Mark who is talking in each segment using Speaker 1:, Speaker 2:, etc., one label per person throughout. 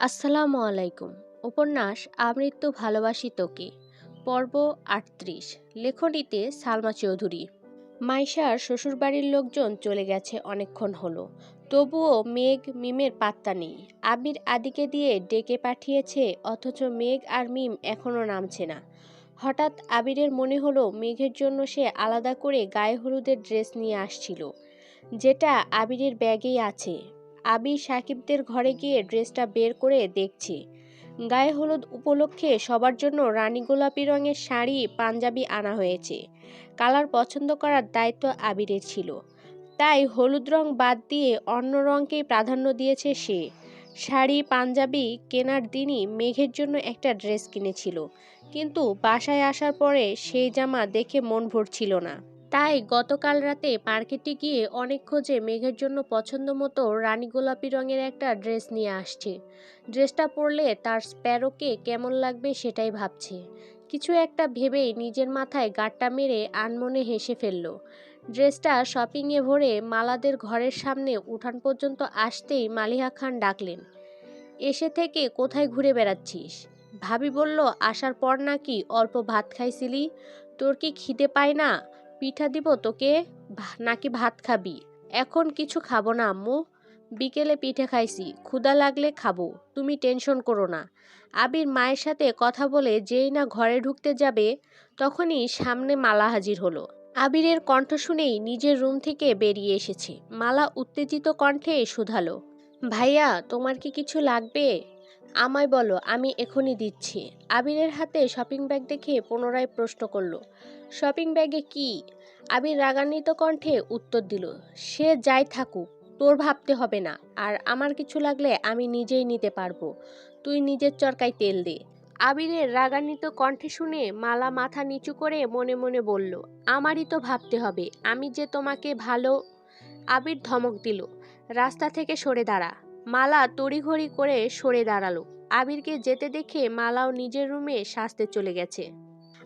Speaker 1: আসসালামু আলাইকুম। উপন্যাস আমৃত্যু ভালোবাসি তোকে। পর্ব আটত্রিশ। লেখনীতে সালমা চৌধুরী। মাইশার শ্বশুরবাড়ির লোকজন চলে গেছে অনেকক্ষণ হলো। তবুও মেঘ মিমের পাত্তা নেই। আবির আদিকে দিয়ে ডেকে পাঠিয়েছে, অথচ মেঘ আর মিম এখনও নামছে না। হঠাৎ আবিরের মনে হলো মেঘের জন্য সে আলাদা করে গায়ে হলুদের ড্রেস নিয়ে আসছিল। যেটা আবিরের ব্যাগেই আছে। আবির সাকিবদের ঘরে গিয়ে ড্রেসটা বের করে দেখছে। গায়ে হলুদ উপলক্ষে সবার জন্য রানী গোলাপি রঙের শাড়ি, পাঞ্জাবি আনা হয়েছে। কালার পছন্দ করার দায়িত্ব আবিরের ছিল। তাই হলুদ রং বাদ দিয়ে অন্য রঙকেই প্রাধান্য দিয়েছে সে। শাড়ি, পাঞ্জাবি কেনার দিনই মেঘের জন্য একটা ড্রেস কিনেছিল। কিন্তু বাসায় আসার পরে সেই জামা দেখে মন ভরছিল না। তাই গতকাল রাতে মার্কেটে গিয়ে অনেক খোঁজে মেঘের জন্য পছন্দ মতো রানী গোলাপি রঙের একটা ড্রেস নিয়ে আসছে। ড্রেসটা পরলে তার স্প্যারোকে কেমন লাগবে সেটাই ভাবছে। কিছু একটা ভেবেই নিজের মাথায় গাঁটটা মেরে আনমনে হেসে ফেলল। ড্রেসটা শপিংয়ে ভরে মালাদের ঘরের সামনে উঠান পর্যন্ত আসতেই মালিহা খান ডাকলেন, এসে থেকে কোথায় ঘুরে বেড়াচ্ছিস? ভাবি বলল, আসার পর নাকি অল্প ভাত খাইছিলি? তোর কি খিদে পায় না? পিঠা দিব তোকে নাকি ভাত খাবি? এখন কিছু খাব না, আম্মু। বিকেলে পিঠে খাইছি, ক্ষুধা লাগলে খাব, তুমি টেনশন করো না। আবির মায়ের সাথে কথা বলে যেই না ঘরে ঢুকতে যাবে, তখনই সামনে মালা হাজির হলো। আবিরের কণ্ঠ শুনেই নিজের রুম থেকে বেরিয়ে এসেছে। মালা উত্তেজিত কণ্ঠে শুধালো, ভাইয়া, তোমার কি কিছু লাগবে? আমায় বলো, আমি এখনই দিচ্ছি। আবিরের হাতে শপিং ব্যাগ দেখে পুনরায় প্রশ্ন করল, শপিং ব্যাগে কি? আবির রাগান্বিত কণ্ঠে উত্তর দিল, সে যাই থাকুক, তোর ভাবতে হবে না, আর আমার কিছু লাগলে আমি নিজেই নিতে পারব, তুই নিজের চরকায় তেল দে। আবিরের রাগান্বিত কণ্ঠে শুনে মালা মাথা নিচু করে মনে মনে বলল, আমারই তো ভাবতে হবে, আমি যে তোমাকে ভালো, আবির ধমক দিল, রাস্তা থেকে সরে দাঁড়া। মালা তড়িঘড়ি করে সরে দাঁড়াল। আবিরকে যেতে দেখে মালাও নিজের রুমে সাজতে চলে গেছে।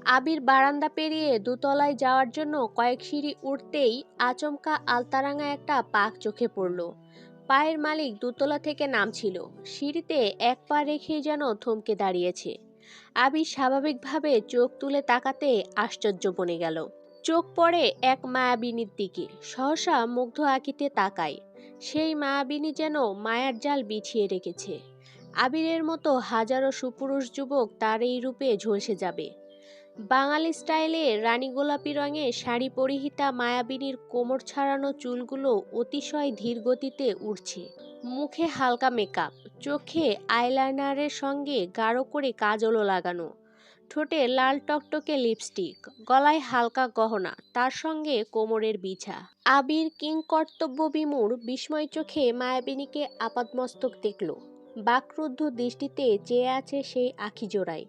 Speaker 1: আবির বারান্দা পেরিয়ে দোতলায় যাওয়ার জন্য কয়েক সিঁড়ি উঠতেই আচমকা আলতারাঙা একটা পাক চোখে পড়ল। পায়ের মালিক দোতলা থেকে নামছিল। সিঁড়িতে এক পা রেখে যেন থমকে দাঁড়িয়েছে। আবির স্বাভাবিকভাবে চোখ তুলে তাকাতে আশ্চর্য বনে গেল। চোখ পড়ে এক মায়াবিনীর দিকে। সহসা মুগ্ধ আঁকিতে তাকায়। সেই মায়াবিনী যেন মায়ার জাল বিছিয়ে রেখেছে। আবিরের মতো হাজারো সুপুরুষ যুবক তার এই রূপে ঝলসে যাবে। বাঙালি স্টাইলে রানী গোলাপি রঙে শাড়ি পরিহিতা মায়াবিনীর কোমর ছাড়ানো চুলগুলো অতিশয় ধীর গতিতে উঠছে মুখে হালকা মেকআপ, চোখে আইলাইনারের সঙ্গে গাঢ় করে কাজলও লাগানো। ঠোঁটে লাল টকটকে লিপস্টিক, গলায় হালকা গহনা, তার সঙ্গে কোমরের বিছা আবির কিংকর্তব্য বিমূর বিস্ময় চোখে মায়াবিনীকে আপাদমস্তক দেখল। বাকরুদ্ধ দৃষ্টিতে চেয়ে আছে সেই আখি জোড়ায়।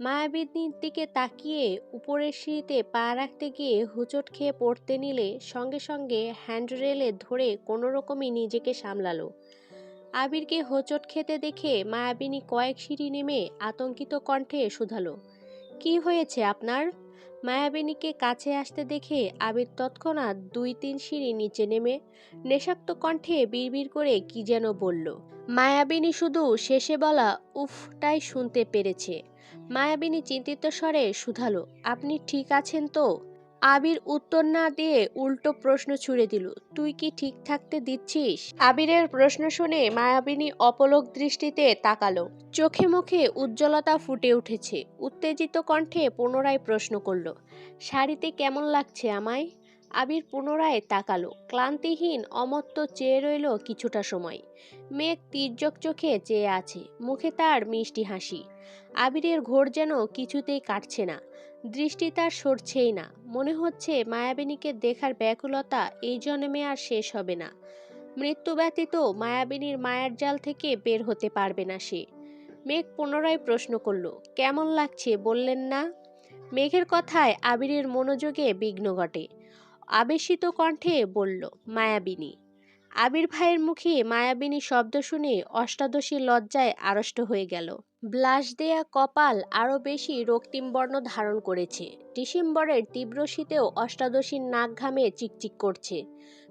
Speaker 1: মায়াবিনীর দিকে তাকিয়ে উপরের সিঁড়িতে পা রাখতে গিয়ে হুচট খেয়ে পড়তে নিলে সঙ্গে সঙ্গে হ্যান্ডরেলে ধরে কোনো রকমই নিজেকে সামলালো। আবিরকে হোঁচট খেতে দেখে মায়াবিনী কয়েক সিঁড়ি নেমে আতঙ্কিত কণ্ঠে শুধালো। কি হয়েছে আপনার? মায়াবিনীকে কাছে আসতে দেখে আবির তৎক্ষণাৎ দুই তিন সিঁড়ি নিচে নেমে নেশাক্ত কণ্ঠে বিড়বিড় করে কি যেন বলল, মায়াবিনী শুধু শেষে বলা উফটাই শুনতে পেরেছে। মায়াবিনী চিন্তিত স্বরে শুধালো, আপনি ঠিক আছেন তো? আবির উত্তর না দিয়ে উল্টো প্রশ্ন ছুড়ে দিল, তুই কি ঠিক থাকতে দিচ্ছিস? আবিরের প্রশ্ন শুনে মায়াবিনী অপলক দৃষ্টিতে তাকালো। চোখে মুখে উজ্জ্বলতা ফুটে উঠেছে। উত্তেজিত কণ্ঠে পুনরায় প্রশ্ন করল, শাড়িতে কেমন লাগছে আমায়? আবির পুনরায় তাকালো। ক্লান্তিহীন, অমত্ত চেয়ে রইল কিছুটা সময়। মেঘ তির্যক চোখে চেয়ে আছে। মুখে তার মিষ্টি হাসি। আবিরের ঘোর যেন কিছুতেই কাটছে না। দৃষ্টি তার সরছেই না। মনে হচ্ছে মায়াবিনীকে দেখার ব্যাকুলতা এই জন্মে আর শেষ হবে না। মৃত্যু ব্যতীত মায়াবিনীর মায়ার জাল থেকে বের হতে পারবে না সে। মেঘ পুনরায় প্রশ্ন করল, কেমন লাগছে বললেন না? মেঘের কথায় আবিরের মনোযোগে বিঘ্ন ঘটে। আবেশিত কণ্ঠে বলল, মায়াবিনী। আবির ভাইয়ের মুখে মায়াবিনী শব্দ শুনে অষ্টাদশী লজ্জায় আড়ষ্ট হয়ে গেল। ব্লাশ দেয়া কপাল আরও বেশি রক্তিম বর্ণ ধারণ করেছে। ডিসেম্বরের তীব্র শীতেও অষ্টাদশীর নাক ঘামে চিকচিক করছে।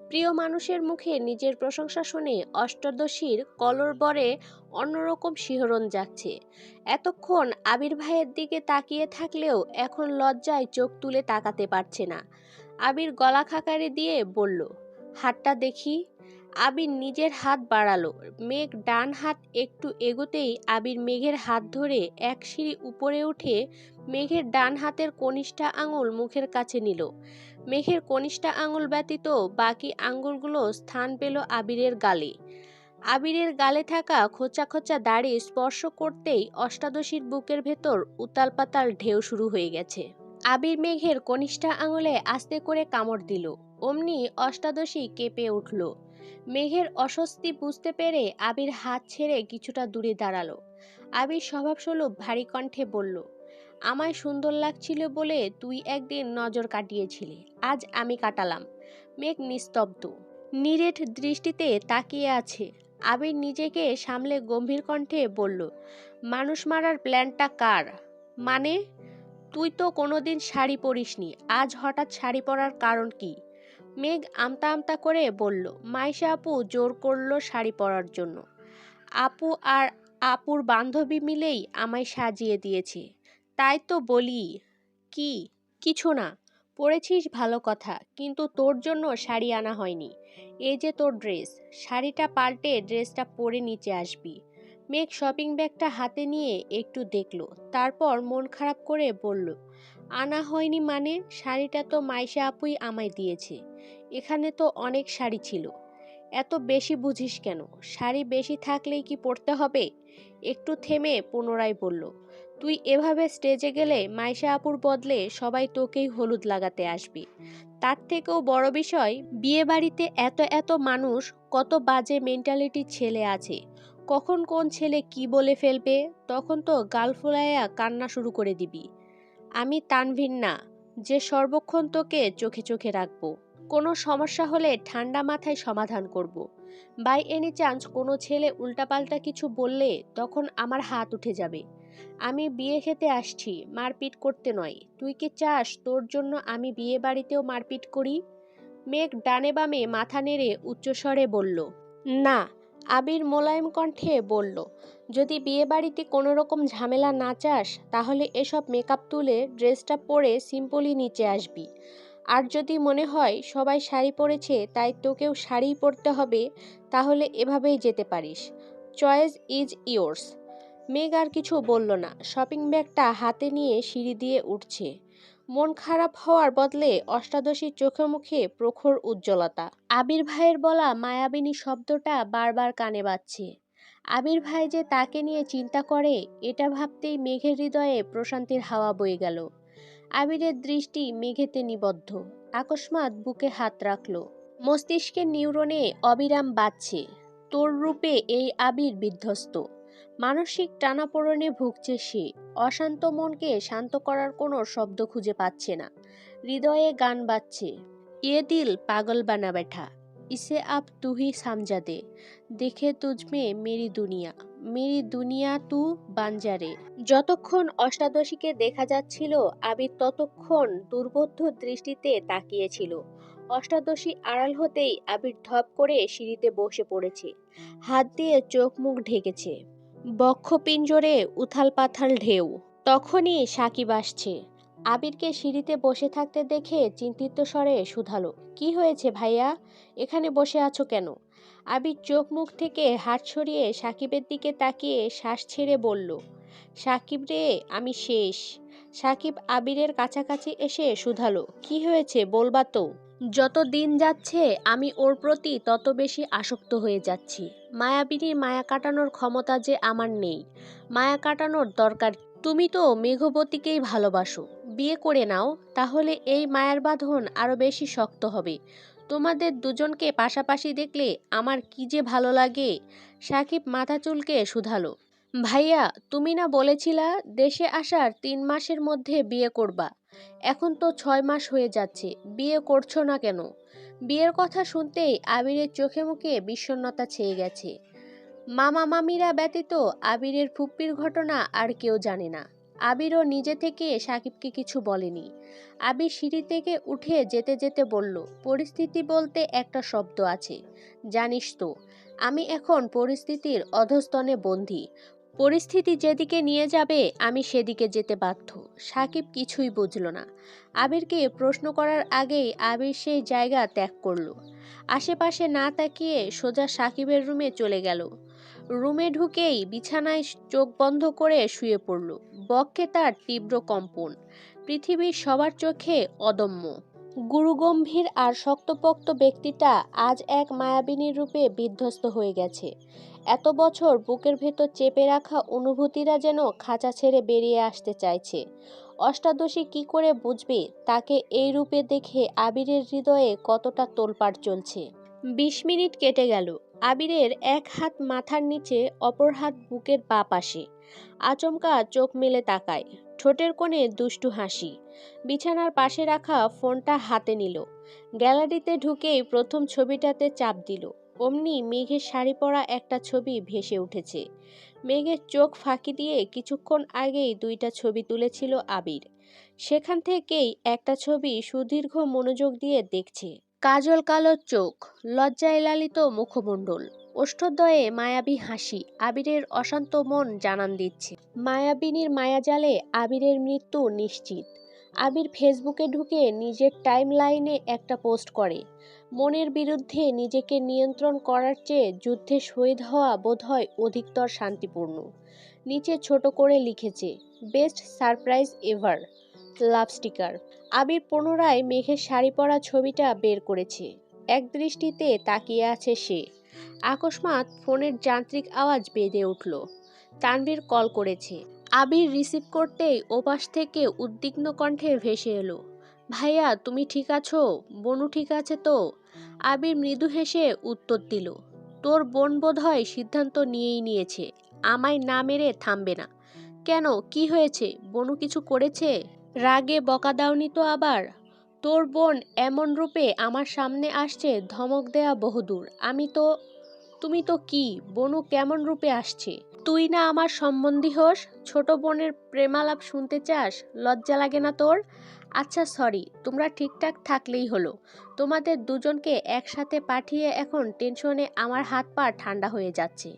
Speaker 1: প্রিয় মানুষের মুখে নিজের প্রশংসা শুনে অষ্টাদশীর কলরবরে অন্যরকম শিহরণ যাচ্ছে। এতক্ষণ আবির ভাইয়ের দিকে তাকিয়ে থাকলেও এখন লজ্জায় চোখ তুলে তাকাতে পারছে না। আবির গলা খাকারি দিয়ে বলল হাতটা দেখি। আবির নিজের হাত বাড়ালো। মেঘ ডান হাত একটু এগোতেই আবির মেঘের হাত ধরে এক সিঁড়ি উপরে উঠে মেঘের ডান হাতের কনিষ্ঠা আঙুল মুখের কাছে নিল। মেঘের কনিষ্ঠা আঙুল ব্যতীত বাকি আঙুলগুলো স্থান পেল আবিরের গালে। আবিরের গালে থাকা খোঁচা খোঁচা দাড়ি স্পর্শ করতেই অষ্টাদশীর বুকের ভেতর উতাল পাতাল ঢেউ শুরু হয়ে গেছে। আবির মেঘের কনিষ্ঠা আঙুলে আস্তে করে কামড় দিল। অমনি অষ্টাদশী কেঁপে উঠল। মেঘের অস্বস্তি বুঝতে পেরে আবির হাত ছেড়ে কিছুটা দূরে দাঁড়াল। আবির স্বভাবস্বরূপ ভারী কণ্ঠে বলল, আমায় সুন্দর লাগছিল বলে তুই একদিন নজর কাটিয়েছিলি, আজ আমি কাটালাম। মেঘ নিস্তব্ধ। নিরেট দৃষ্টিতে তাকিয়ে আছে। আবির নিজেকে সামলে গম্ভীর কণ্ঠে বলল, মানুষ মারার প্ল্যানটা কার? মানে? তুই তো কোনোদিন শাড়ি পরিসনি, আজ হঠাৎ শাড়ি পরার কারণ কি? মেঘ আমতা আমতা করে বলল, মাইশা আপু জোর করল শাড়ি পরার জন্য। আপু আর আপুর বান্ধবী মিলেই আমায় সাজিয়ে দিয়েছে। তাই তো বলি, কি? কিছু না। পরেছিস ভালো কথা, কিন্তু তোর জন্য শাড়ি আনা হয়নি। এই যে তোর ড্রেস, শাড়িটা পাল্টে ড্রেসটা পরে নিচে আসবি। মেঘ শপিং ব্যাগটা হাতে নিয়ে একটু দেখল, তারপর মন খারাপ করে বলল আনা হয়নি মানে শাড়িটা তো মাইশা আপুই আমায় দিয়েছে। এখানে তো অনেক শাড়ি ছিল। এত বেশি বুঝিস কেন? শাড়ি বেশি থাকলেই কি পরতে হবে? একটু থেমে পুনরায় বলল, তুই এভাবে স্টেজে গেলে মাইশা আপুর বদলে সবাই তোকেই হলুদ লাগাতে আসবে। তার থেকেও বড় বিষয়, বিয়ে বাড়িতে এত এত মানুষ, কত বাজে মেন্টালিটির ছেলে আছে। কখন কোন ছেলে কি বলে ফেলবে? তখন তো গাল ফুলাইয়া কান্না শুরু করে দিবি। আমি তানভিন না, যে সর্বক্ষণ তোকে চোখে চোখে রাখব। কোনো সমস্যা হলে ঠান্ডা মাথায় সমাধান করব। বাই এনি চান্স কোনো ছেলে উল্টাপাল্টা কিছু বললে তখন আমার হাত উঠে যাবে। আমি বিয়ে খেতে আসছি, মারপিট করতে নয়। তুই কি চাস তোর জন্য আমি বিয়ে বাড়িতেও মারপিট করি? মেঘ ডানে বামে মাথা নেড়ে উচ্চস্বরে বলল, না। আবির মোলায়েম কণ্ঠে বলল যদি বিয়ে বাড়িতে কোনো রকম ঝামেলা না চাস, তাহলে এসব মেকআপ তুলে ড্রেসটা পরে সিম্পলি নিচে আসবি। আর যদি মনে হয় সবাই শাড়ি পরেছে, তাই তোকেও শাড়ি পরতে হবে, তাহলে এভাবেই যেতে পারিস। Choice is yours. মেঘ আর কিছু বলল না, শপিং ব্যাগটা হাতে নিয়ে সিঁড়ি দিয়ে উঠছে। মন খারাপ হওয়ার বদলে অষ্টাদশীর চোখে মুখে প্রখর উজ্জ্বলতা। আবির ভাইয়ের বলা মায়াবিনী শব্দটা বারবার কানে বাজছে। আবির ভাই যে তাকে নিয়ে চিন্তা করে, এটা ভাবতেই মেঘের হৃদয়ে প্রশান্তির হাওয়া বয়ে গেল। আবিরের দৃষ্টি মেঘেতে নিবদ্ধ। আকস্মাৎ বুকে হাত রাখল। মস্তিষ্কের নিউরনে অবিরাম বাজছে। তোর রূপে এই আবির বিধ্বস্ত। মানসিক টানাপোড়নে ভুগছে সে। অশান্ত মনকে শান্ত করার কোনো শব্দ খুঁজে পাচ্ছে না। হৃদয়ে গান বাজছে। ইয়ে দিল পাগল বানা बैठा इसे अब तू ही समझा दे দেখে তুজমে মেরি দুনিয়া মেরি দুনিয়া তু বাঞ্জারে যতক্ষণ অষ্টাদশীকে দেখা যাচ্ছিল আবির ততক্ষণ দুর্বোধ্য দৃষ্টিতে তাকিয়েছিল অষ্টাদশী আড়াল হতেই আবির ধপ করে সিঁড়িতে বসে পড়েছে হাত দিয়ে চোখ মুখ ঢেকেছে বক্ষপিঞ্জরে উথাল পাথাল ঢেউ তখনই সাকিব আসছে আবিরকে সিঁড়িতে বসে থাকতে দেখে চিন্তিত স্বরে শুধালো, কি হয়েছে ভাইয়া? এখানে বসে আছো কেন? আবির চোখ মুখ থেকে হাত সরিয়ে সাকিবের দিকে তাকিয়ে শ্বাস ছেড়ে বলল, সাকিব রে, আমি শেষ। সাকিব আবিরের কাছাকাছি এসে শুধালো, কি হয়েছে বলবা তো? যত দিন যাচ্ছে, আমি ওর প্রতি তত বেশি আসক্ত হয়ে যাচ্ছি। মায়াবিনীর মায়া কাটানোর ক্ষমতা যে আমার নেই, মায়া কাটানোর দরকার তুমি তো মেঘবতীকেই ভালোবাসো। বিয়ে করে নাও, তাহলে এই মায়ার বাঁধন আরও বেশি শক্ত হবে। তোমাদের দুজনকে পাশাপাশি দেখলে আমার কি যে ভালো লাগে। সাকিব মাথা চুলকে শুধালো। ভাইয়া, তুমি না বলেছিলা দেশে আসার তিন মাসের মধ্যে বিয়ে করবা। এখন তো ছয় মাস হয়ে যাচ্ছে, বিয়ে করছ না কেন? বিয়ের কথা শুনতেই আবিরের চোখে মুখে বিষণ্ণতা ছেয়ে গেছে। মামা মামিরা ব্যতীত আবিরের ফুপ্পির ঘটনা আর কেউ জানে না। আবিরও নিজে থেকে সাকিবকে কিছু বলেনি। আবির সিঁড়ি থেকে উঠে যেতে যেতে বলল, পরিস্থিতি বলতে একটা শব্দ আছে। জানিস তো, আমি এখন পরিস্থিতির অধস্তনে বন্দী। পরিস্থিতি যেদিকে নিয়ে যাবে, আমি সেদিকে যেতে বাধ্য সাকিব কিছুই বুঝল না। আবিরকে প্রশ্ন করার আগেই আবির সেই জায়গা ত্যাগ করল। আশেপাশে না তাকিয়ে সোজা সাকিবের রুমে চলে গেল। রুমে ঢুকেই বিছানায় চোখ বন্ধ করে শুয়ে পড়ল। বক্ষে তার তীব্র কম্পন। পৃথিবীর সবার চোখে অদম্য। গুরুগম্ভীর আর শক্তপোক্ত ব্যক্তিটা আজ এক মায়াবিনীর রূপে বিধ্বস্ত হয়ে গেছে। এত বছর বুকের ভেতর চেপে রাখা অনুভূতিরা যেন খাঁচা ছেড়ে বেরিয়ে আসতে চাইছে। অষ্টাদশী কি করে বুঝবে তাকে এই রূপে দেখে আবিরের হৃদয়ে কতটা তোলপাড় চলছে। বিশ মিনিট কেটে গেল। আবিরের এক হাত মাথার নিচে, অপর হাত বুকের বা পাশে। আচমকা চোখ মেলে তাকায়। ঠোঁটের কোণে দুষ্টু হাসি। বিছানার পাশে রাখা ফোনটা হাতে নিল। গ্যালারিতে ঢুকেই প্রথম ছবিটাতে চাপ দিল। অমনি মেঘের শাড়ি পরা একটা ছবি ভেসে উঠেছে। মেঘের চোখ ফাঁকি দিয়ে কিছুক্ষণ আগেই দুইটা ছবি তুলেছিল আবির। সেখান থেকেই একটা ছবি সুদীর্ঘ মনোযোগ দিয়ে দেখছে। কাজল কালো চোখ লজ্জায় লালিত মুখমণ্ডল। ওষ্ঠদ্বয়ে মায়াবী হাসি, আবিরের অশান্ত মন জানান দিচ্ছে। মায়াবিনীর মায়াজালে আবিরের মৃত্যু নিশ্চিত। আবির ফেসবুকে ঢুকে নিজের টাইম লাইনে একটা পোস্ট করে। মনের বিরুদ্ধে নিজেকে নিয়ন্ত্রণ করার চেয়ে যুদ্ধে শহীদ হওয়া বোধহয় অধিকতর শান্তিপূর্ণ। নিচে ছোট করে লিখেছে, best surprise ever love sticker. Abir পুনরায় মেঘের শাড়ি পরা ছবিটা বের করেছে। এক দৃষ্টিতে তাকিয়ে আছে সে। আকস্মাৎ ফোনের যান্ত্রিক আওয়াজ বেঁধে উঠল। তানভীর কল করেছে। আবির রিসিভ করতেই ওপাশ থেকে উদ্বিগ্ন কণ্ঠে ভেসে এলো। ভাইয়া, তুমি ঠিক আছো? বনু ঠিক আছে তো? আবির মৃদু হেসে উত্তর দিল। তোর বোন বোধহয় সিদ্ধান্ত নিয়েই নিয়েছে। আমায় না মেরে থামবে না। কেন? কি হয়েছে? বনু কিছু করেছে? রাগে বকা দাওনি তো আবার? তোর বোন এমন রূপে আমার সামনে আসছে, ধমক দেয়া বহুদূর। আমি তো, তুমি তো কি? বনু কেমন রূপে আসছে? তুই না আমার সম্বন্ধী হোস? ছোট বোনের প্রেমালাপ শুনতে চাস? লজ্জা লাগে না তোর? আচ্ছা সরি তোমরা ঠিকঠাক থাকলেই হলো। তোমাদের দুজনকে একসাথে পাঠিয়ে এখন টেনশনে আমার হাত পা ঠান্ডা হয়ে যাচ্ছে।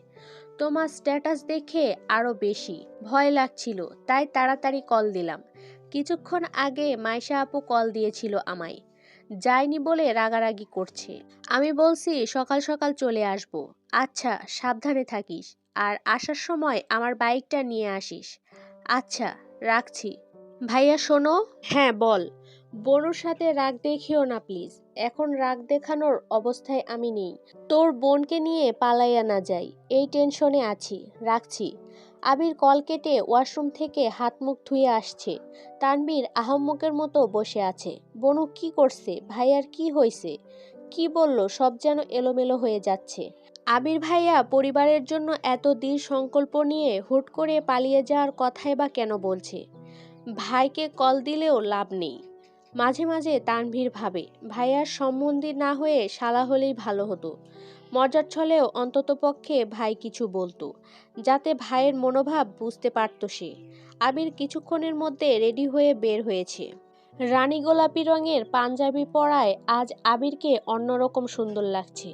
Speaker 1: তোমার স্ট্যাটাস দেখে আরও বেশি। ভয় লাগছিল, তাই তাড়াতাড়ি কল দিলাম। কিছুক্ষণ আগে মাইশা আপু কল দিয়েছিল আমায়। যায়নি বলে রাগারাগি করছে। আমি বলছি সকাল সকাল চলে আসব। আচ্ছা সাবধানে থাকিস। আর আসার সময় আমার বাইকটা নিয়ে আসিস। আচ্ছা রাখছি। ভাইয়া শোনো। হ্যাঁ বল। বনুর সাথে রাগ দেখিও না প্লিজ। এখন রাগ দেখানোর অবস্থায় আমি নেই। তোর বোনকে নিয়ে পালাইয়া না যাই। এই টেনশনে আছি। রাখছি। আবির কল কেটে ওয়াশরুম থেকে হাত মুখ ধুয়ে আসছে। তানবীর আহম্মকের মতো বসে আছে। বনু কি করছে? ভাইয়ার কি হয়েছে কি বলল? সব যেন এলোমেলো হয়ে যাচ্ছে। আবির ভাইয়া, পরিবারের জন্য এত দৃঢ় সংকল্প নিয়ে হুট করে পালিয়ে যাওয়ার কথাই বা কেন বলছে? ভাইকে কল দিলেও লাভ নেই। মাঝে মাঝে তানভীর ভাবে, ভাইয়ার সম্বন্ধী না হয়ে শালা হলেই ভালো হতো। মজার ছলেও অন্ততপক্ষে ভাই কিছু বলতো, যাতে ভাইয়ের মনোভাব বুঝতে পারত সে। আবির কিছুক্ষণের মধ্যে রেডি হয়ে বের হয়েছে। রানী গোলাপি রঙের পাঞ্জাবি পরায় আজ আবিরকে অন্যরকম সুন্দর লাগছে।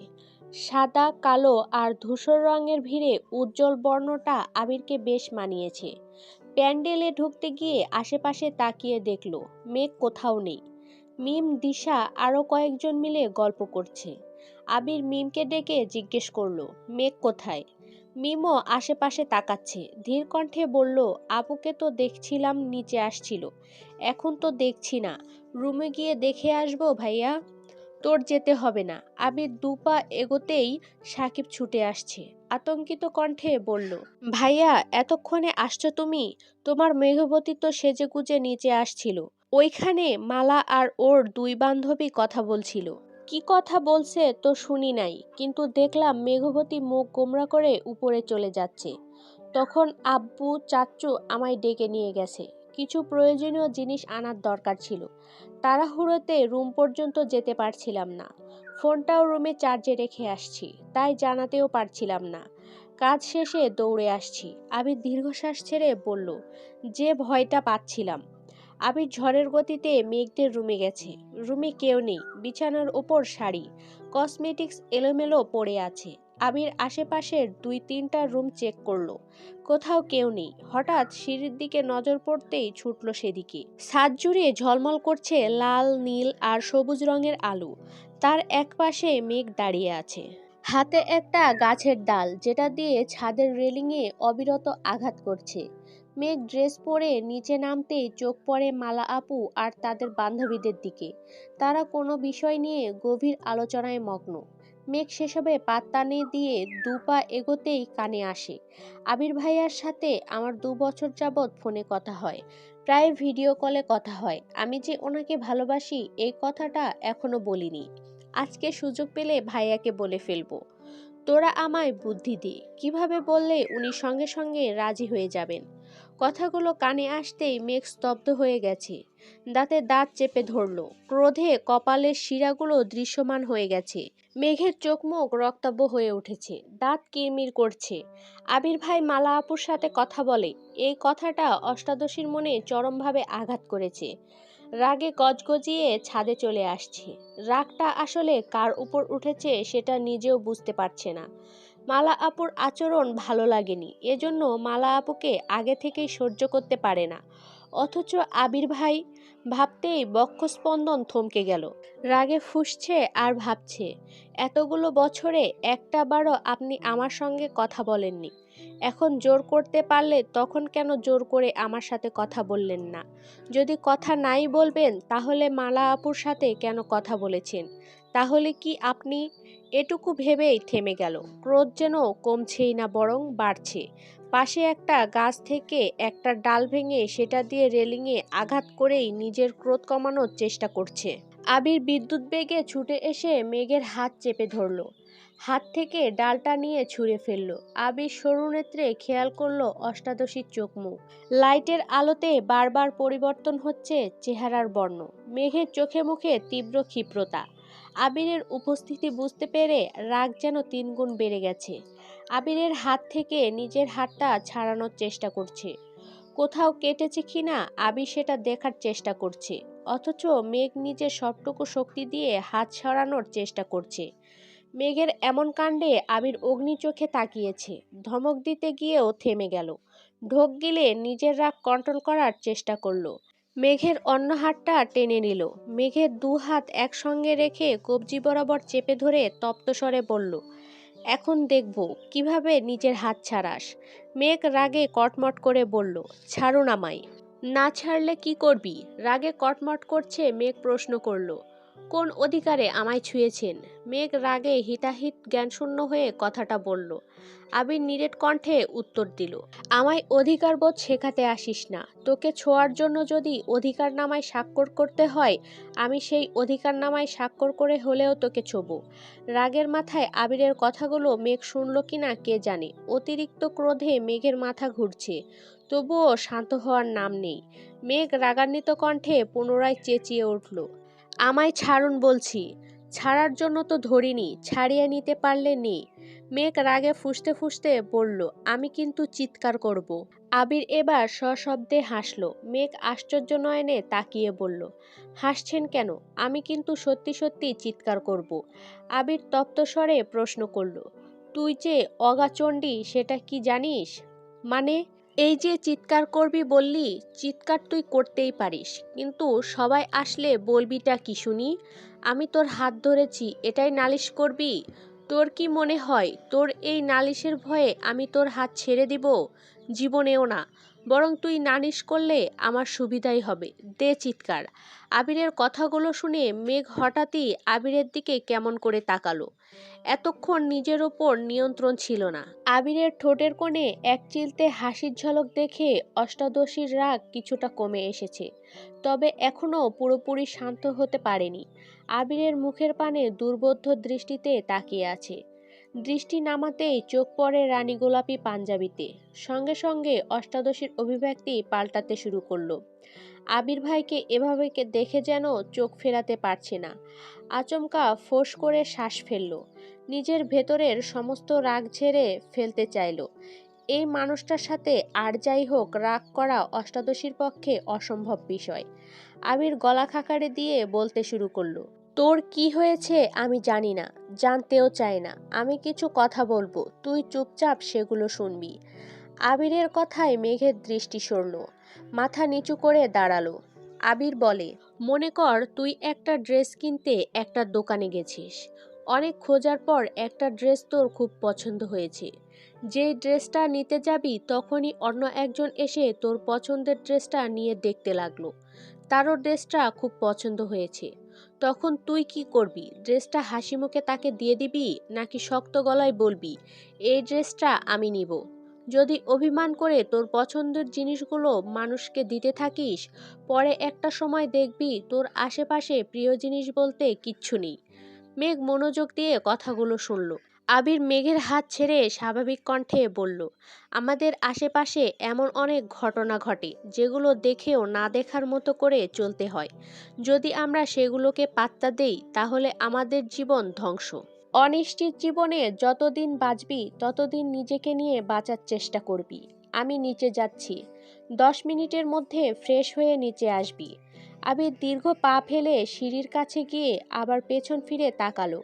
Speaker 1: সাদা, কালো আর ধূসর রঙের ভিড়ে উজ্জ্বল বর্ণটা আবিরকে বেশ মানিয়েছে। প্যান্ডেলে ঢুকতে গিয়ে আশেপাশে তাকিয়ে দেখল, মেঘ কোথাও নেই। মিম, দিশা আরও কয়েকজন মিলে গল্প করছে। আবির মিমকে ডেকে জিজ্ঞেস করল, মেঘ কোথায়? মিমও আশেপাশে তাকাচ্ছে, ধীর কণ্ঠে বলল আপুকে তো দেখছিলাম, নিচে আসছিল। এখন তো দেখছি না। রুমে গিয়ে দেখে আসব ভাইয়া? তোর যেতে হবে না। আবির দুপা এগোতেই সাকিব ছুটে আসছে, আতঙ্কিত কণ্ঠে বলল, ভাইয়া, এতক্ষণে আসছো তুমি? তোমার মেঘবতী তো সেজে গুজে নিচে আসছিল। ওইখানে মালা আর ওর দুই বান্ধবী কথা বলছিল। কি কথা বলছে তো শুনি নাই, কিন্তু দেখলাম মেঘবতী মুখ গোমরা করে উপরে চলে যাচ্ছে। তখন আব্বু চাচ্চু আমায় ডেকে নিয়ে গেছে। কিছু প্রয়োজনীয় জিনিস আনার দরকার ছিল। তাড়াহুড়োতে রুম পর্যন্ত যেতে পারছিলাম না। ফোনটাও রুমে চার্জে রেখে আসছি, তাই জানাতেও পারছিলাম না। কাজ শেষে দৌড়ে আসছি। আমি দীর্ঘশ্বাস ছেড়ে বলল, যে ভয়টা পাচ্ছিলাম। আবির ঝড়ের গতিতে মেঘদের রুমে গেছে। রুমে কেউ নেই, বিছানার ওপর শাড়ি, কসমেটিক্স এলোমেলো পড়ে আছে। আবির আশেপাশের দুই তিনটা রুম চেক করল। কোথাও কেউ নেই। হঠাৎ সিঁড়ির দিকে নজর পড়তেই ছুটল সেদিকে। ছাদ জুড়ে ঝলমল করছে লাল, নীল আর সবুজ রঙের আলো। তার একপাশে মেঘ দাঁড়িয়ে আছে। হাতে একটা গাছের ডাল, যেটা দিয়ে ছাদের রেলিংয়ে অবিরত আঘাত করছে। মেঘ ড্রেস পরে নিচে নামতেই চোখ পড়ে মালা আপু আর তাদের বান্ধবীদের দিকে। তারা কোনো বিষয় নিয়ে গভীর আলোচনায় মগ্ন। মেঘ সেসবে পাত্তা নিয়ে দিয়ে দু পা এগোতেই কানে আসে। আবির ভাইয়ার সাথে আমার দু বছর যাবৎ ফোনে কথা হয়। প্রায় ভিডিও কলে কথা হয়। আমি যে ওনাকে ভালোবাসি, এই কথাটা এখনও বলিনি। আজকে সুযোগ পেলে ভাইয়াকে বলে ফেলব। তোরা আমায় বুদ্ধি দে। কীভাবে বললে উনি সঙ্গে সঙ্গে রাজি হয়ে যাবেন? কথাগুলো কানে আসতেই মেঘ স্তব্ধ হয়ে গেছে। দাঁতে দাঁত চেপে ধরল। ক্রোধে কপালের শিরাগুলো দৃশ্যমান হয়ে গেছে। মেঘের চোখ মুখ রক্তাব্য হয়ে উঠেছে। দাঁত কিরমির করছে। আবির ভাই মালা আপুর সাথে কথা বলে। এই কথাটা অষ্টাদশীর মনে চরমভাবে আঘাত করেছে। রাগে গজগজিয়ে ছাদে চলে আসছে। রাগটা আসলে কার উপর উঠেছে সেটা নিজেও বুঝতে পারছে না। মালা আপুর আচরণ ভালো লাগেনি, এজন্য মালা আপুকে আগে থেকেই সহ্য করতে পারে না। অথচ আবির ভাই ভাবতেই বক্ষস্পন্দন থমকে গেল। রাগে ফুসছে আর ভাবছে, এতগুলো বছরে একটা বারও আপনি আমার সঙ্গে কথা বলেননি। এখন জোর করতে পারলে তখন কেন জোর করে আমার সাথে কথা বললেন না? যদি কথা নাই বলবেন, তাহলে মালা আপুর সাথে কেন কথা বলেছেন? তাহলে কি আপনি এটুকু ভেবেই থেমে গেল। ক্রোধ যেন কমছেই না, বরং বাড়ছে। পাশে একটা গাছ থেকে একটা ডাল ভেঙে সেটা দিয়ে রেলিংয়ে আঘাত করেই নিজের ক্রোধ কমানোর চেষ্টা করছে। আবির বিদ্যুৎ বেগে ছুটে এসে মেঘের হাত চেপে ধরল। হাত থেকে ডালটা নিয়ে ছুঁড়ে ফেলল। আবির সরু নেত্রে খেয়াল করল অষ্টাদশীর চোখ মুখ। লাইটের আলোতে বারবার পরিবর্তন হচ্ছে চেহারার বর্ণ। মেঘের চোখে মুখে তীব্র ক্ষিপ্রতা। আবিরের উপস্থিতি বুঝতে পেরে রাগ যেন তিনগুণ বেড়ে গেছে। আবিরের হাত থেকে নিজের হাতটা ছাড়ানোর চেষ্টা করছে। কোথাও কেটেছে কিনা আবির সেটা দেখার চেষ্টা করছে। অথচ মেঘ নিজের সবটুকু শক্তি দিয়ে হাত সরানোর চেষ্টা করছে। মেঘের এমন কাণ্ডে আবির অগ্নি চোখে তাকিয়েছে। ধমক দিতে গিয়েও থেমে গেল। ঢোক গিলে নিজের রাগ কন্ট্রোল করার চেষ্টা করল। মেঘের অন্য হাতটা টেনে নিল। মেঘের দু হাত একসঙ্গে রেখে কবজি বরাবর চেপে ধরে তপ্তস্বরে বলল, এখন দেখব কীভাবে নিজের হাত ছাড়াস। মেঘ রাগে কটমট করে বলল ছাড়ুন আমায় না ছাড়লে কি করবি? রাগে কটমট করছে মেঘ প্রশ্ন করল। কোন অধিকারে আমায় ছুঁয়েছেন? মেঘ রাগে হিতাহিত জ্ঞানশূন্য হয়ে কথাটা বলল। আবির নিরেট কণ্ঠে উত্তর দিল, আমায় অধিকার বোধ শেখাতে আসিস না। তোকে ছোঁয়ার জন্য যদি অধিকার নামায় স্বাক্ষর করতে হয়, আমি সেই অধিকার নামায় স্বাক্ষর করে হলেও তোকে ছোবো রাগের মাথায় আবিরের কথাগুলো মেঘ শুনল কিনা কে জানে? অতিরিক্ত ক্রোধে মেঘের মাথা ঘুরছে। তবুও শান্ত হওয়ার নাম নেই। মেঘ রাগান্বিত কণ্ঠে পুনরায় চেঁচিয়ে উঠল আমায় ছাড়ুন বলছি। ছাড়ার জন্য তো ধরিনি, ছাড়িয়ে নিতে পারলে নি মেঘ রাগে ফুসতে ফুসতে বলল, আমি কিন্তু চিৎকার করব। আবির এবার সশব্দে হাসলো। মেঘ আশ্চর্য নয়নে তাকিয়ে বলল, হাসছেন কেন? আমি কিন্তু সত্যি সত্যি চিৎকার করব। আবির তপ্তস্বরে প্রশ্ন করল, তুই যে অগাচণ্ডী, সেটা কি জানিস? মানে এই যে চিৎকার করবি বললি, চিৎকার তুই করতেই পারিস। কিন্তু সবাই আসলে বলবিটা কি শুনি? আমি তোর হাত ধরেছি, এটাই নালিশ করবি? তোর কি মনে হয়, তোর এই নালিশের ভয়ে আমি তোর হাত ছেড়ে দিব? জীবনেও না। বরং তুই নালিশ করলে আমার সুবিধাই হবে। দে চিৎকার। আবিরের কথাগুলো শুনে মেঘ হঠাৎই আবিরের দিকে কেমন করে তাকালো। এতক্ষণ নিজের ওপর নিয়ন্ত্রণ ছিল না। আবিরের ঠোঁটের কোণে এক চিলতে হাসির ঝলক দেখে অষ্টাদশীর রাগ কিছুটা কমে এসেছে, তবে এখনও পুরোপুরি শান্ত হতে পারেনি। আবিরের মুখের পানে দুর্বোধ্য দৃষ্টিতে তাকিয়ে আছে। দৃষ্টি নামাতেই চোখ পড়ে রানী গোলাপি পাঞ্জাবিতে। সঙ্গে সঙ্গে অষ্টাদশীর অভিব্যক্তি পাল্টাতে শুরু করল। আবির ভাইকে এভাবে দেখে যেন চোখ ফেরাতে পারছে না। আচমকা ফোঁস করে শ্বাস ফেলল। নিজের ভেতরের সমস্ত রাগ ঝেড়ে ফেলতে চাইল। এই মানুষটার সাথে আর যাই হোক রাগ করা অষ্টাদশীর পক্ষে অসম্ভব বিষয়। আবির গলা খাকারে দিয়ে বলতে শুরু করল, তোর কি হয়েছে আমি জানি না, জানতেও চাই না। আমি কিছু কথা বলব, তুই চুপচাপ সেগুলো শুনবি। আবিরের কথায় মেঘের দৃষ্টি সরল। মাথা নিচু করে দাঁড়াল। আবির বলে, মনে কর, তুই একটা ড্রেস কিনতে একটা দোকানে গেছিস। অনেক খোঁজার পর একটা ড্রেস তোর খুব পছন্দ হয়েছে। যেই ড্রেসটা নিতে যাবি তখনই অন্য একজন এসে তোর পছন্দের ড্রেসটা নিয়ে দেখতে লাগল। তারও ড্রেসটা খুব পছন্দ হয়েছে। তখন তুই কি করবি? ড্রেসটা হাসি মুখে তাকে দিয়ে দিবি নাকি শক্ত গলায় বলবি, এই ড্রেসটা আমি নিব যদি অভিমান করে তোর পছন্দের জিনিসগুলো মানুষকে দিতে থাকিস, পরে একটা সময় দেখবি তোর আশেপাশে প্রিয় জিনিস বলতে কিচ্ছু নেই। মেঘ মনোযোগ দিয়ে কথাগুলো শুনল। আবির মেঘের হাত ছেড়ে স্বাভাবিক কণ্ঠে বলল, আমাদের আশেপাশে এমন অনেক ঘটনা ঘটে যেগুলো দেখেও না দেখার মতো করে চলতে হয়। যদি আমরা সেগুলোকে পাত্তা দেই, তাহলে আমাদের জীবন ধ্বংস। অনিশ্চিত জীবনে যতদিন বাঁচবি, ততদিন নিজেকে নিয়ে বাঁচার চেষ্টা করবি। আমি নিচে যাচ্ছি। দশ মিনিটের মধ্যে ফ্রেশ হয়ে নিচে আসবি। আবির দীর্ঘ পা ফেলে সিঁড়ির কাছে গিয়ে আবার পেছন ফিরে তাকালো।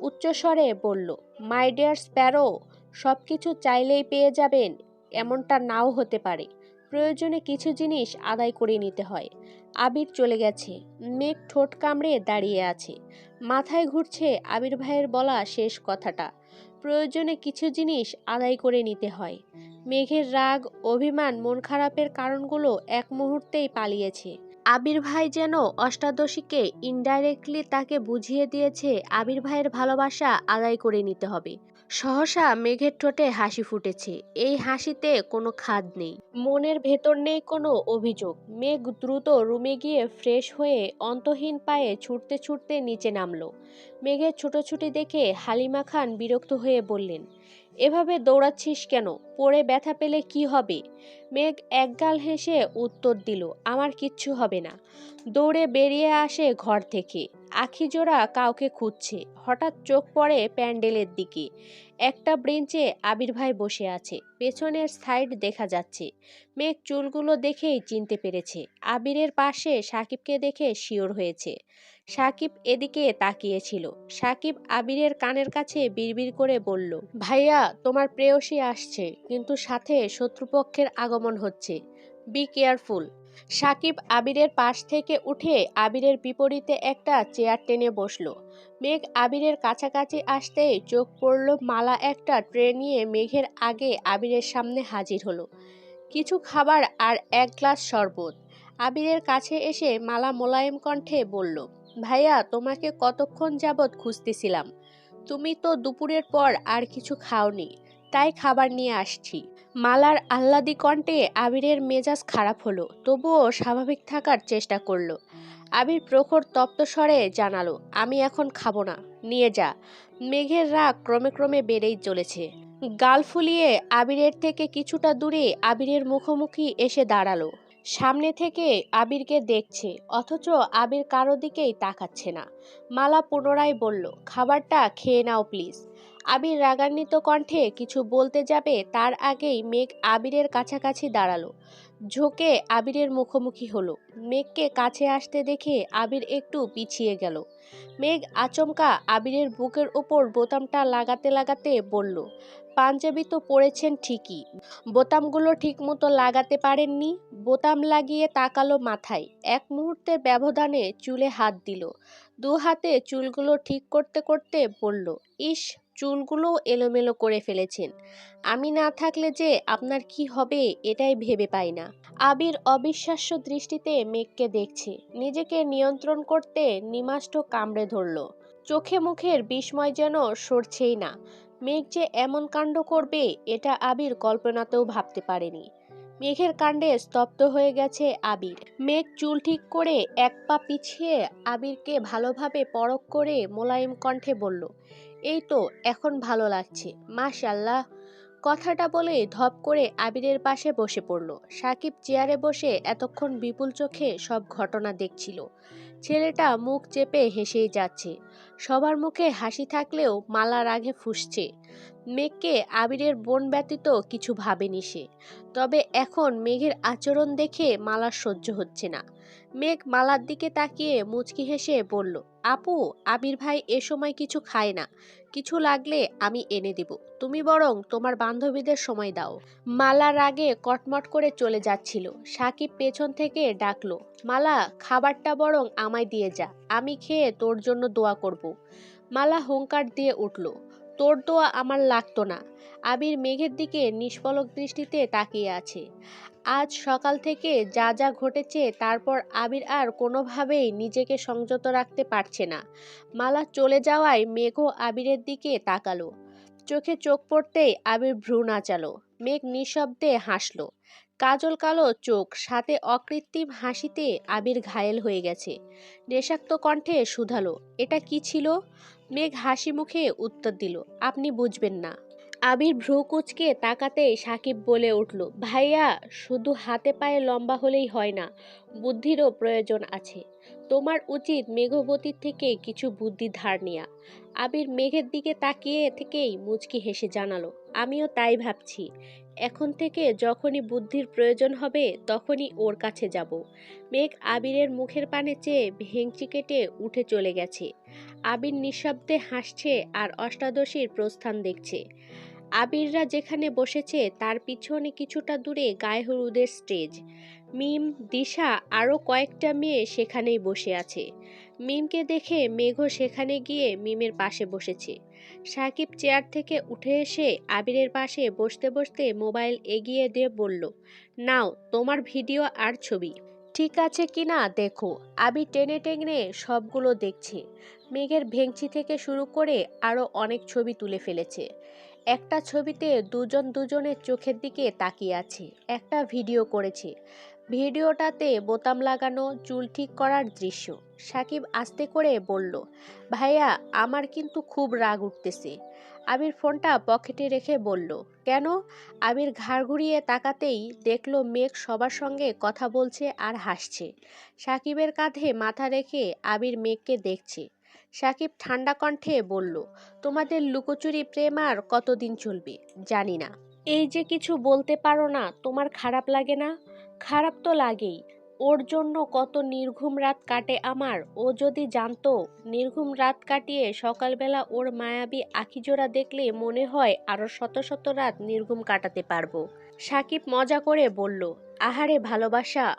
Speaker 1: উচ্চস্বরে বলল মাই ডিয়ার স্প্যারো সব কিছু চাইলেই পেয়ে যাবেন। এমনটা নাও হতে পারে। প্রয়োজনে কিছু জিনিস আদায় করে নিতে হয়। আবির চলে গেছে। মেঘ ঠোঁট কামড়ে দাঁড়িয়ে আছে। মাথায় ঘুরছে আবির ভাইয়ের বলা শেষ কথাটা। প্রয়োজনে কিছু জিনিস আদায় করে নিতে হয়। মেঘের রাগ, অভিমান, মন খারাপের কারণগুলো এক মুহূর্তেই পালিয়েছে। আবির ভাই যেন অষ্টাদশীকে ইনডাইরেক্টলি তাকে বুঝিয়ে দিয়েছে, আবির ভাইয়ের ভালোবাসা আদায় করে নিতে হবে। সহসা মেঘের ঠোঁটে হাসি ফুটেছে। এই হাসিতে কোনো খাদ নেই। মনের ভেতর নেই কোনো অভিযোগ। মেঘ দ্রুত রুমে গিয়ে ফ্রেশ হয়ে অন্তহীন পায়ে ছুটতে ছুটতে নিচে নামলো। মেঘের ছুটোছুটি দেখে হালিমা খান বিরক্ত হয়ে বললেন, এভাবে দৌড়াচ্ছিস কেন? পড়ে ব্যথা পেলে কি হবে? মেঘ একগাল হেসে উত্তর দিল, আমার কিচ্ছু হবে না। দৌড়ে বেরিয়ে আসে ঘর থেকে। আখিজোড়া কাউকে খুঁজছে। হঠাৎ চোখ পড়ে প্যান্ডেলের দিকে। একটা ব্রেঞ্চে আবির ভাই বসে আছে। পেছনের সাইড দেখা যাচ্ছে। মেঘ চুলগুলো দেখেই চিনতে পেরেছে। আবিরের পাশে সাকিবকে দেখে শিওর হয়েছে। সাকিব এদিকে তাকিয়েছিল। সাকিব আবিরের কানের কাছে বিড়বিড় করে বলল, ভাইয়া, তোমার প্রেয়সী আসছে, কিন্তু সাথে শত্রুপক্ষের আগমন হচ্ছে। বি কেয়ারফুল সাকিব আবিরের পাশ থেকে উঠে আবিরের বিপরীতে একটা চেয়ার টেনে বসল। মেঘ আবিরের কাছাকাছি আসতেই চোখ পড়ল মালা একটা ট্রে নিয়ে মেঘের আগে আবিরের সামনে হাজির হলো। কিছু খাবার আর এক গ্লাস শরবত। আবিরের কাছে এসে মালা মোলায়েম কণ্ঠে বলল, ভাইয়া, তোমাকে কতক্ষণ যাবৎ খুঁজতেছিলাম। তুমি তো দুপুরের পর আর কিছু খাওনি, তাই খাবার নিয়ে আসছি। মালার আহ্লাদি কণ্ঠে আবিরের মেজাজ খারাপ হলো, তবুও স্বাভাবিক থাকার চেষ্টা করল। আবির প্রখর তপ্ত স্বরে জানালো, আমি এখন খাব না, নিয়ে যা। মেঘের রাগ ক্রমে ক্রমে বেড়েই চলেছে। গাল ফুলিয়ে আবিরের থেকে কিছুটা দূরে আবিরের মুখোমুখি এসে দাঁড়াল। সামনে থেকে আবিরকে দেখছে, অথচ আবির কারও দিকেই তাকাচ্ছে না। মালা পুনরায় বলল, খাবারটা খেয়ে নাও, প্লিজ। আবির রাগান্বিত কণ্ঠে কিছু বলতে যাবে, তার আগেই মেঘ আবিরের কাছাকাছি দাঁড়াল। ঝোঁকে আবিরের মুখোমুখি হলো। মেঘকে কাছে আসতে দেখে আবির একটু পিছিয়ে গেল। মেঘ আচমকা আবিরের বুকের ওপর বোতামটা লাগাতে লাগাতে বলল, পাঞ্জাবি তো পরেছেন ঠিকই। বোতামগুলো ঠিকমতো লাগাতে পারেননি? বোতাম লাগিয়ে তাকালো মাথায়। এক মুহূর্তের ব্যবধানে চুলে হাত দিল। দু হাতে চুলগুলো ঠিক করতে করতে বলল, ইস চুলগুলো এলোমেলো করে ফেলেছেন। আমি না থাকলে যে আপনার কি হবে এটাই ভেবে পাই না। আবির অবিশ্বাস্য দৃষ্টিতে মেঘকে দেখছে। নিজেকে নিয়ন্ত্রণ করতে নিমাষ্ট কামড়ে ধরল। চোখে মুখের বিস্ময় যেন সরছেই না। মেঘ যে এমন কাণ্ড করবে এটা আবির কল্পনাতেও ভাবতে পারেনি। মেঘের কাণ্ডে স্তব্ধ হয়ে গেছে আবির। মেঘ চুল ঠিক করে এক পা পিছিয়ে আবিরকে ভালোভাবে পরখ করে মোলায়েম কণ্ঠে বলল এই তো, এখন ভালো লাগছে। মাশাল্লাহ কথাটা বলে ধপ করে আবিরের পাশে বসে পড়ল। সাকিব চেয়ারে বসে এতক্ষণ বিপুল চোখে সব ঘটনা দেখছিল। ছেলেটা মুখ চেপে হেসেই যাচ্ছে। সবার মুখে হাসি থাকলেও মালার রাগে ফুসছে। মেঘকে আবিরের বোন ব্যতীত কিছু ভাবেনি সে। তবে এখন মেঘের আচরণ দেখে মালার সহ্য হচ্ছে না। মেঘ মালার দিকে তাকিয়ে মুচকি হেসে বলল, আপু, আবির ভাই এ সময় কিছু খায় না। কিছু লাগলে আমি এনে দিব। তুমি বরং তোমার বান্ধবীদের সময় দাও। মালা রাগে কটমট করে চলে যাচ্ছিল। সাকিব পেছন থেকে ডাকলো, মালা, খাবারটা বরং আমায় দিয়ে যা। আমি খেয়ে তোর জন্য দোয়া করব। মালা হুঙ্কার দিয়ে উঠল, তোর দোয়া আমার লাগতো না। আবির মেঘের দিকে নিষ্পলক দৃষ্টিতে তাকিয়ে আছে। আজ সকাল থেকে যা যা ঘটেছে, তারপর আবির আর কোনোভাবেই নিজেকে সংযত রাখতে পারছে না। মালা চলে যাওয়ায় মেঘও আবিরের দিকে তাকালো। চোখে চোখ পড়তেই আবির ভ্রু নাচালো। মেঘ নিঃশব্দে হাসলো। কাজল কালো চোখ, সাথে অকৃত্রিম হাসিতে আবির ঘায়েল হয়ে গেছে। নেশাক্ত কণ্ঠে শুধালো, এটা কি ছিল? মেঘ হাসি মুখে উত্তর দিল, আপনি বুঝবেন না। আবির ভ্রু কুচকে তাকাতেই সাকিব বলে উঠল, ভাইয়া, শুধু হাতে পায়ে লম্বা হলেই হয় না, বুদ্ধিরও প্রয়োজন আছে। তোমার উচিত মেঘবতীর থেকে কিছু বুদ্ধি ধার নেয়া। আবির মেঘের দিকে তাকিয়ে থেকেই মুচকি হেসে জানালো, আমিও তাই ভাবছি। এখন থেকে যখনই বুদ্ধির প্রয়োজন হবে, তখনই ওর কাছে যাব। মেঘ আবিরের মুখের পানে চেয়ে ভেংচি কেটে উঠে চলে গেছে। আবির নিঃশব্দে হাসছে আর অষ্টাদশীর প্রস্থান দেখছে। আবিররা যেখানে বসেছে, তার পিছনে কিছুটা দূরে গায়ে হলুদের স্টেজ। মিম, দিশা আরও কয়েকটা মেয়ে সেখানেই বসে আছে। মিমকে দেখে মেঘ সেখানে গিয়ে মিমের পাশে বসেছে। সাকিব চেয়ার থেকে উঠে এসে আবিরের পাশে বসতে বসতে মোবাইল এগিয়ে দিয়ে বলল, নাও, তোমার ভিডিও আর ছবি। ঠিক আছে কি না, দেখো। আবি টেনে টেনে সবগুলো দেখছে। মেঘের ভেংচি থেকে শুরু করে আরও অনেক ছবি তুলে ফেলেছে। একটা ছবিতে দুজন দুজনের চোখের দিকে তাকিয়ে আছে, একটা ভিডিও করেছে। ভিডিওটাতে বোতাম লাগানো, চুল ঠিক করার দৃশ্য। সাকিব আস্তে করে বলল, ভাইয়া, আমার কিন্তু খুব রাগ উঠতেছে। আবির ফোনটা পকেটে রেখে বলল, কেন? আবির ঘাড় ঘুরিয়ে তাকাতেই দেখল মেঘ সবার সঙ্গে কথা বলছে আর হাসছে। সাকিবের কাঁধে মাথা রেখে আবির মেঘকে দেখছে। সাকিব ঠান্ডা কণ্ঠে বলল, তোমাদের লুকোচুরি প্রেম আর কতদিন চলবে? জানি না। এই যে কিছু বলতে পারো না, তোমার খারাপ লাগে না? খারাপ তো লাগেই। ওর জন্য কত নির্ঘুম রাত কাটে আমার, ও যদি জানতো, নির্ঘুম রাত কাটিয়ে সকালবেলা ওর মায়াবী আখিজোড়া দেখলে মনে হয় আরও শত শত রাত নির্ঘুম কাটাতে পারব। সাকিব মজা করে বলল, আহারে ভালোবাসা